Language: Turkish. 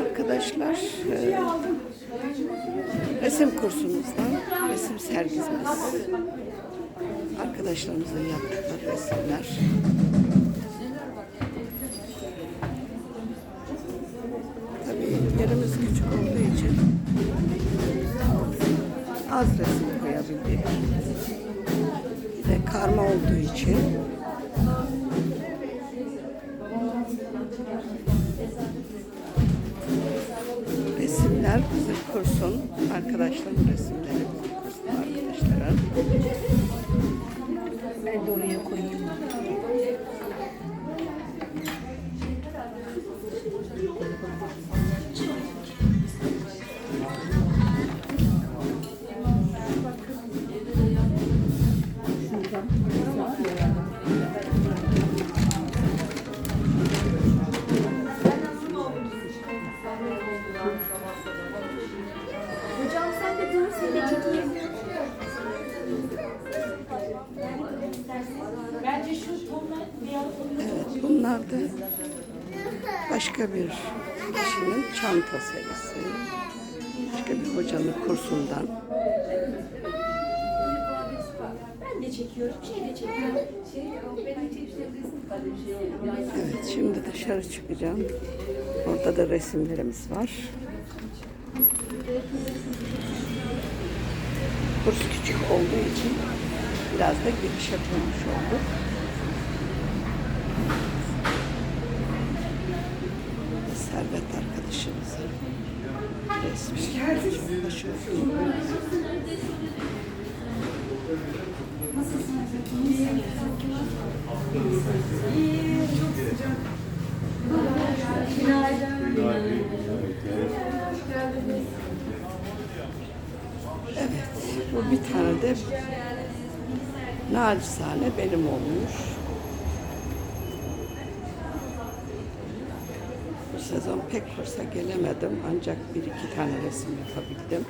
Arkadaşlar. Ee, Resim kursumuzdan resim sergimiz. Arkadaşlarımızın yaptıkları resimler. Tabii yerimiz küçük olduğu için az resim koyabildik. De karma olduğu için resimler bizim kursun arkadaşlarım resimleri bizim kursun arkadaşlarım. Ben de oraya koyayım. Bunlar da başka bir kişinin çanta serisi. Başka bir hocanın kursundan. ben de çekiyorum, şey de çekiyorum. Evet, şimdi dışarı çıkacağım. Orada da resimlerimiz var. Kurs küçük olduğu için biraz da giriş yapılmış oldu. Servet arkadaşımızın resmi. Çok başarılı. Evet, bu bir tane de nacizane benim olmuş. Bu sezon pek kursa gelemedim ancak bir iki tane resim yapabildim.